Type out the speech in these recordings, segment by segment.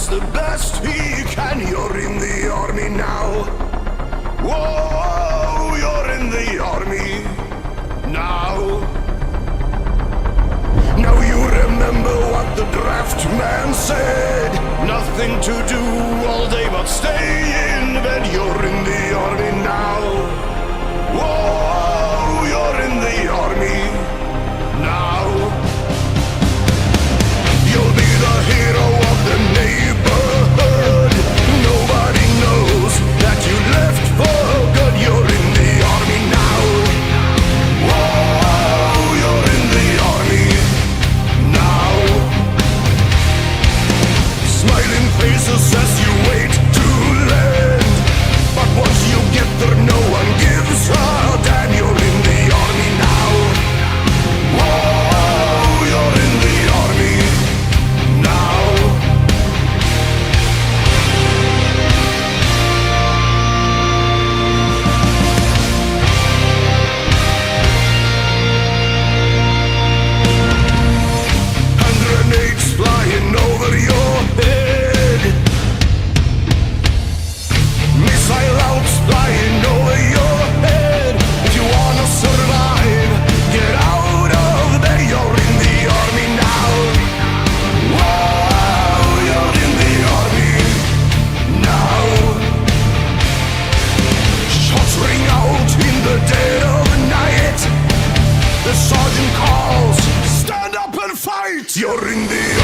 does the best he can. You're in the army now. Whoa, you're in the army now. Now you remember what the draft man said. Nothing to do all day but stay in bed. You're in the army now. calls. Stand up and fight! You're in the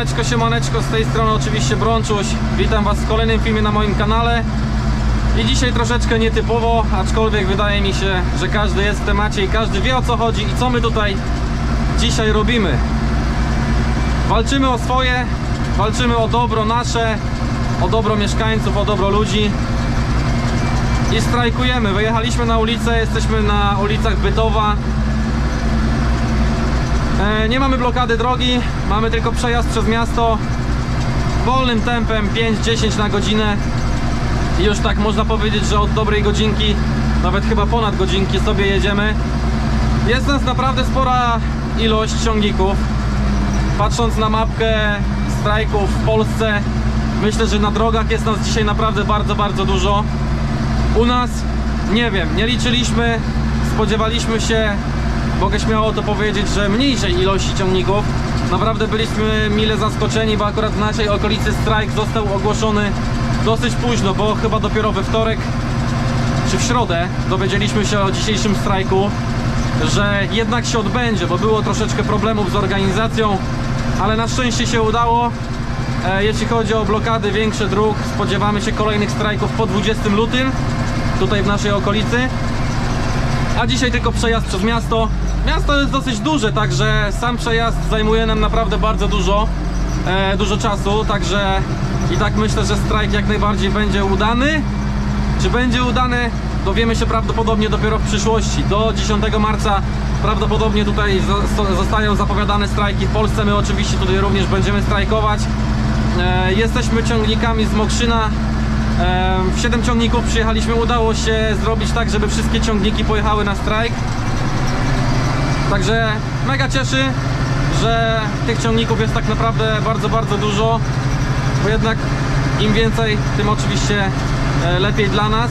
Siemaneczko, siemaneczko, z tej strony oczywiście Brączuś. Witam Was w kolejnym filmie na moim kanale. I dzisiaj troszeczkę nietypowo, aczkolwiek wydaje mi się, że każdy jest w temacie i każdy wie o co chodzi i co my tutaj dzisiaj robimy. Walczymy o swoje, walczymy o dobro nasze, o dobro mieszkańców, o dobro ludzi i strajkujemy. Wyjechaliśmy na ulicę, jesteśmy na ulicach Bytowa. E, Nie mamy blokady drogi, mamy tylko przejazd przez miasto wolnym tempem 5-10 na godzinę. I już tak można powiedzieć, że od dobrej godzinki, nawet chyba ponad godzinki sobie jedziemy. Jest nas naprawdę spora ilość ciągników. Patrząc na mapkę strajków w Polsce, myślę, że na drogach jest nas dzisiaj naprawdę bardzo, bardzo dużo. U nas nie wiem, nie liczyliśmy, spodziewaliśmy się, mogę śmiało to powiedzieć, że mniejszej ilości ciągników. Naprawdę byliśmy mile zaskoczeni, bo akurat w naszej okolicy strajk został ogłoszony dosyć późno, bo chyba dopiero we wtorek czy w środę dowiedzieliśmy się o dzisiejszym strajku, że jednak się odbędzie, bo było troszeczkę problemów z organizacją, ale na szczęście się udało. E, Jeśli chodzi o blokady większe dróg, spodziewamy się kolejnych strajków po 20 lutym, tutaj w naszej okolicy. A dzisiaj tylko przejazd przez miasto. Miasto jest dosyć duże, także sam przejazd zajmuje nam naprawdę bardzo dużo, e, dużo czasu, także i tak myślę, że strajk jak najbardziej będzie udany. Czy będzie udany, dowiemy się prawdopodobnie dopiero w przyszłości. Do 10 marca prawdopodobnie tutaj zo- zostają zapowiadane strajki w Polsce. My oczywiście tutaj również będziemy strajkować. E, jesteśmy ciągnikami z Mokrzyna. W 7 ciągników przyjechaliśmy. Udało się zrobić tak, żeby wszystkie ciągniki pojechały na strajk. Także mega cieszy, że tych ciągników jest tak naprawdę bardzo, bardzo dużo, bo jednak im więcej, tym oczywiście e, lepiej dla nas.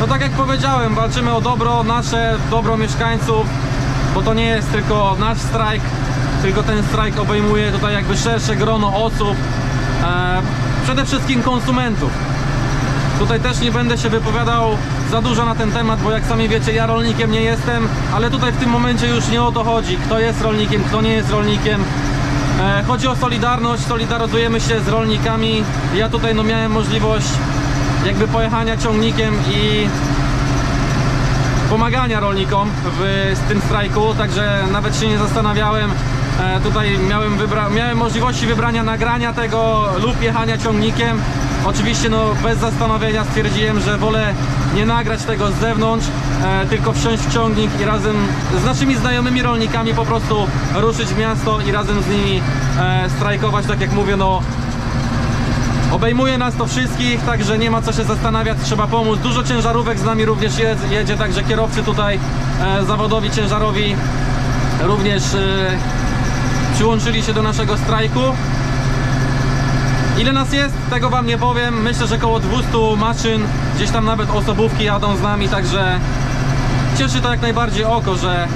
No tak jak powiedziałem, walczymy o dobro nasze, dobro mieszkańców, bo to nie jest tylko nasz strajk, tylko ten strajk obejmuje tutaj jakby szersze grono osób, e, przede wszystkim konsumentów. Tutaj też nie będę się wypowiadał za dużo na ten temat, bo jak sami wiecie, ja rolnikiem nie jestem, ale tutaj w tym momencie już nie o to chodzi, kto jest rolnikiem, kto nie jest rolnikiem. E, chodzi o solidarność, solidaryzujemy się z rolnikami. Ja tutaj no miałem możliwość jakby pojechania ciągnikiem i pomagania rolnikom w tym strajku, także nawet się nie zastanawiałem. E, tutaj miałem, miałem możliwości wybrania nagrania tego lub jechania ciągnikiem. Oczywiście no, bez zastanowienia stwierdziłem, że wolę nie nagrać tego z zewnątrz, e, tylko wsiąść w ciągnik i razem z naszymi znajomymi rolnikami po prostu ruszyć w miasto i razem z nimi e, strajkować, tak jak mówię, no Obejmuje nas to wszystkich, także nie ma co się zastanawiać, trzeba pomóc. Dużo ciężarówek z nami również je- jedzie, także kierowcy tutaj e, zawodowi, ciężarowi również e, przyłączyli się do naszego strajku. Ile nas jest, tego wam nie powiem. Myślę, że około 200 maszyn, gdzieś tam nawet osobówki jadą z nami, także cieszy to jak najbardziej oko, że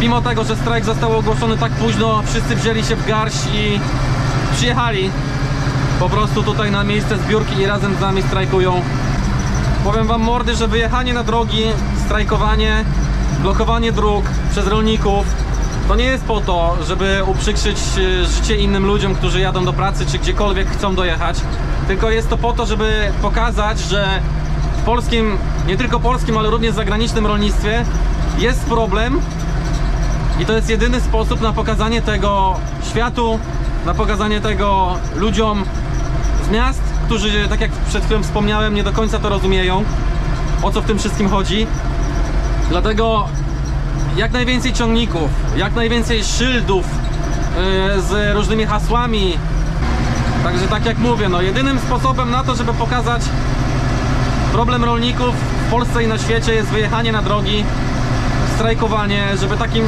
mimo tego, że strajk został ogłoszony tak późno, wszyscy wzięli się w garść i przyjechali po prostu tutaj na miejsce zbiórki i razem z nami strajkują. Powiem wam mordy, że wyjechanie na drogi, strajkowanie, blokowanie dróg przez rolników to nie jest po to, żeby uprzykrzyć e, życie innym ludziom, którzy jadą do pracy czy gdziekolwiek chcą dojechać, tylko jest to po to, żeby pokazać, że w polskim, nie tylko polskim, ale również zagranicznym rolnictwie jest problem i to jest jedyny sposób na pokazanie tego światu, na pokazanie tego ludziom z miast, którzy, tak jak przed chwilą wspomniałem, nie do końca to rozumieją, o co w tym wszystkim chodzi. Dlatego jak najwięcej ciągników, jak najwięcej szyldów yy, z różnymi hasłami. Także tak jak mówię, no jedynym sposobem na to, żeby pokazać problem rolników w Polsce i na świecie jest wyjechanie na drogi, strajkowanie, żeby takim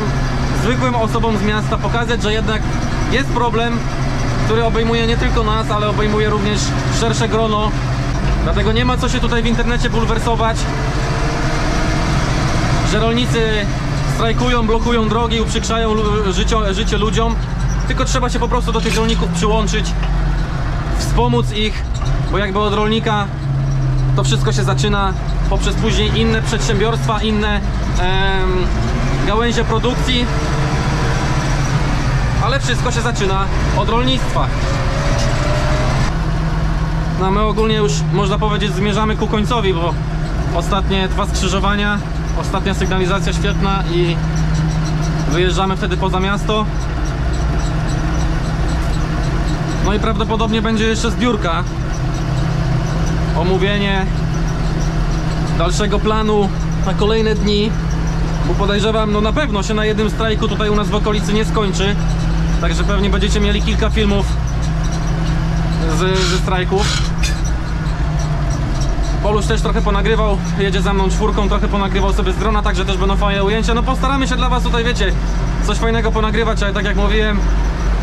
zwykłym osobom z miasta pokazać, że jednak jest problem, który obejmuje nie tylko nas, ale obejmuje również szersze grono. Dlatego nie ma co się tutaj w internecie bulwersować, że rolnicy strajkują, blokują drogi, uprzykrzają życio, życie ludziom. Tylko trzeba się po prostu do tych rolników przyłączyć, wspomóc ich, bo jakby od rolnika to wszystko się zaczyna poprzez później inne przedsiębiorstwa, inne em, gałęzie produkcji. ale wszystko się zaczyna od rolnictwa. No my ogólnie już można powiedzieć zmierzamy ku końcowi, bo ostatnie dwa skrzyżowania, ostatnia sygnalizacja świetna i wyjeżdżamy wtedy poza miasto. No i prawdopodobnie będzie jeszcze zbiórka. Omówienie dalszego planu na kolejne dni. Bo podejrzewam, no na pewno się na jednym strajku tutaj u nas w okolicy nie skończy. Także pewnie będziecie mieli kilka filmów z, ze strajków. Polusz też trochę ponagrywał, jedzie za mną czwórką, trochę ponagrywał sobie z drona, także też będą fajne ujęcia. No postaramy się dla was tutaj, wiecie, coś fajnego ponagrywać, ale tak jak mówiłem,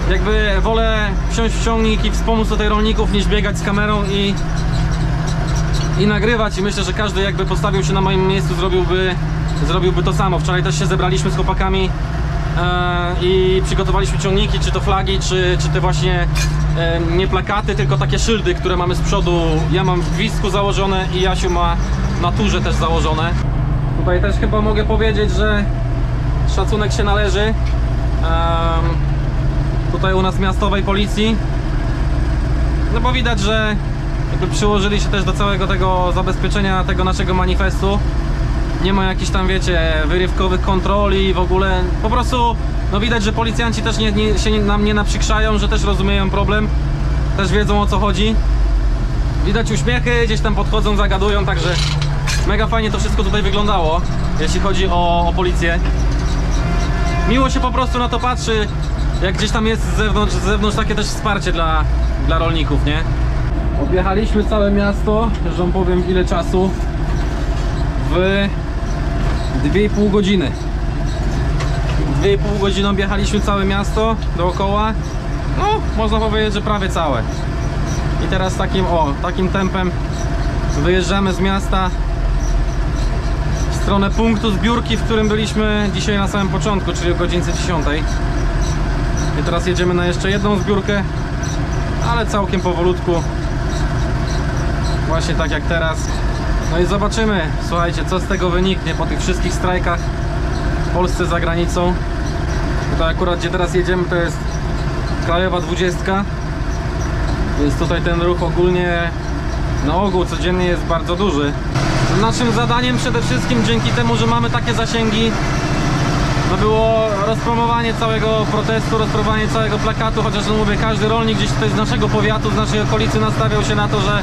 jakby wolę wsiąść w ciągnik i wspomóc tutaj rolników niż biegać z kamerą i i nagrywać i myślę, że każdy jakby postawił się na moim miejscu zrobiłby, zrobiłby to samo. Wczoraj też się zebraliśmy z chłopakami i przygotowaliśmy ciągniki, czy to flagi, czy, czy te właśnie e, nie plakaty, tylko takie szyldy, które mamy z przodu. Ja mam w gwizdku założone i Jasiu ma na turze też założone. Tutaj też chyba mogę powiedzieć, że szacunek się należy. Tutaj u nas miastowej policji no bo widać, że jakby przyłożyli się też do całego tego zabezpieczenia tego naszego manifestu. Nie ma jakichś tam, wiecie, wyrywkowych kontroli w ogóle. Po prostu, no widać, że policjanci też nie, nie, się nam nie naprzykrzają, że też rozumieją problem, też wiedzą o co chodzi. Widać uśmiechy, gdzieś tam podchodzą, zagadują, także mega fajnie to wszystko tutaj wyglądało, jeśli chodzi o, o policję. Miło się po prostu na to patrzy, jak gdzieś tam jest z zewnątrz, z zewnątrz takie też wsparcie dla, dla rolników, nie? Objechaliśmy całe miasto, że powiem ile czasu w 2,5 godziny. 2,5 godziny objechaliśmy całe miasto dookoła. No można powiedzieć, że prawie całe. I teraz takim o, takim tempem wyjeżdżamy z miasta w stronę punktu zbiórki, w którym byliśmy dzisiaj na samym początku, czyli o godzince 10 i teraz jedziemy na jeszcze jedną zbiórkę ale całkiem powolutku. Właśnie tak jak teraz no i zobaczymy, słuchajcie, co z tego wyniknie po tych wszystkich strajkach w Polsce za granicą. Tutaj akurat gdzie teraz jedziemy to jest Krajowa 20 więc tutaj ten ruch ogólnie na ogół codziennie jest bardzo duży. Naszym zadaniem przede wszystkim dzięki temu, że mamy takie zasięgi no było rozpromowanie całego protestu, rozpromowanie całego plakatu, chociaż no mówię, każdy rolnik gdzieś tutaj z naszego powiatu, z naszej okolicy nastawiał się na to, że,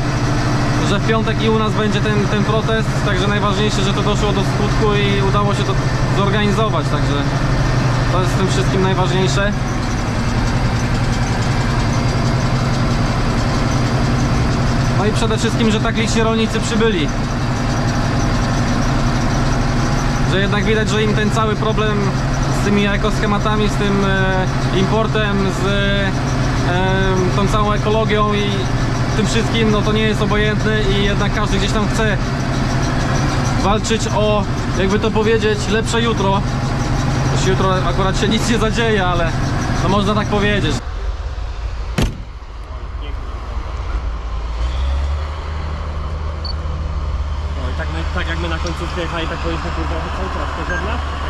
że w piątek i u nas będzie ten, ten protest, także najważniejsze, że to doszło do skutku i udało się to zorganizować, także to jest w tym wszystkim najważniejsze. No i przede wszystkim, że tak liczni rolnicy przybyli. że jednak widać, że im ten cały problem z tymi ekoschematami, z tym e, importem, z e, tą całą ekologią i tym wszystkim, no to nie jest obojętny i jednak każdy gdzieś tam chce walczyć o, jakby to powiedzieć, lepsze jutro. Już jutro akurat się nic nie zadzieje, ale no można tak powiedzieć. No i tak, my- tak jak my na końcu jechali, tak powinniśmy kurwa cały czas, to.